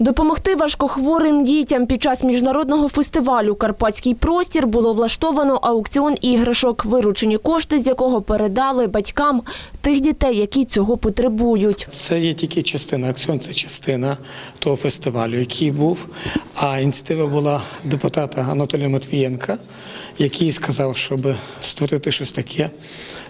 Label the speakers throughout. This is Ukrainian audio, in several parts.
Speaker 1: Допомогти важкохворим дітям під час міжнародного фестивалю Карпатський простір було влаштовано аукціон іграшок, виручені кошти з якого передали батькам тих дітей, які цього потребують.
Speaker 2: Це є тільки частина, акціон це частина того фестивалю, який був. А ініціатива була депутата Анатолія Матвієнка, який сказав, щоб створити щось таке,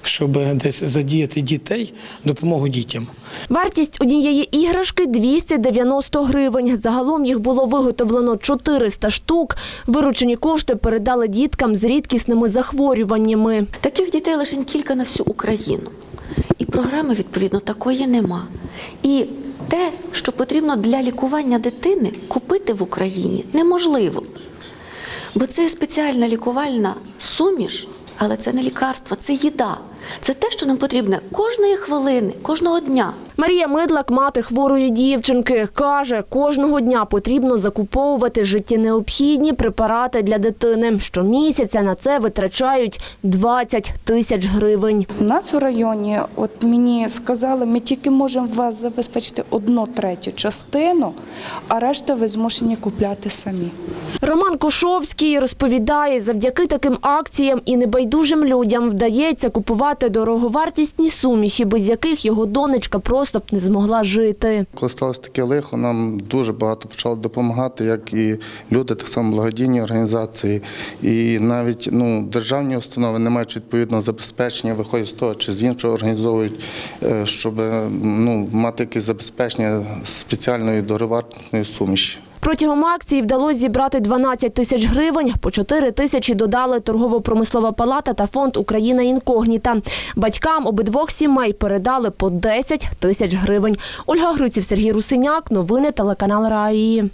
Speaker 2: щоб десь задіяти дітей, допомогу дітям.
Speaker 1: Вартість однієї іграшки 290 гривень. Загалом їх було виготовлено 400 штук. Виручені кошти передали діткам з рідкісними захворюваннями.
Speaker 3: Таких дітей лише кілька на всю Україну. І програми, відповідно, такої нема. І те, що потрібно для лікування дитини, купити в Україні неможливо. Бо це спеціальна лікувальна суміш, але це не лікарство, це їда. Це те, що нам потрібно кожної хвилини, кожного дня.
Speaker 1: Марія Мидлак, мати хворої дівчинки, каже, кожного дня потрібно закуповувати життєнеобхідні препарати для дитини. Щомісяця на це витрачають 20 тисяч гривень.
Speaker 4: У нас в районі, от мені сказали, ми тільки можемо вас забезпечити одну третю частину, а решта ви змушені купляти самі.
Speaker 1: Роман Кошовський розповідає, завдяки таким акціям і небайдужим людям вдається купувати дороговартісні суміші, без яких його донечка просто б не змогла жити.
Speaker 5: Коли сталося таке лихо, нам дуже багато почали допомагати, як і люди, так само благодійні організації, і навіть ну, державні установи не мають відповідного забезпечення, виходять з того чи з іншого організовують, е, щоб ну, мати якесь забезпечення спеціальної дороговартісної суміші.
Speaker 1: Протягом акції вдалося зібрати 12 тисяч гривень, по 4 тисячі додали торгово-промислова палата та фонд Україна інкогніта. Батькам обидвох сімей передали по 10 тисяч гривень. Ольга Гриців, Сергій Русиняк. Новини телеканал Раї.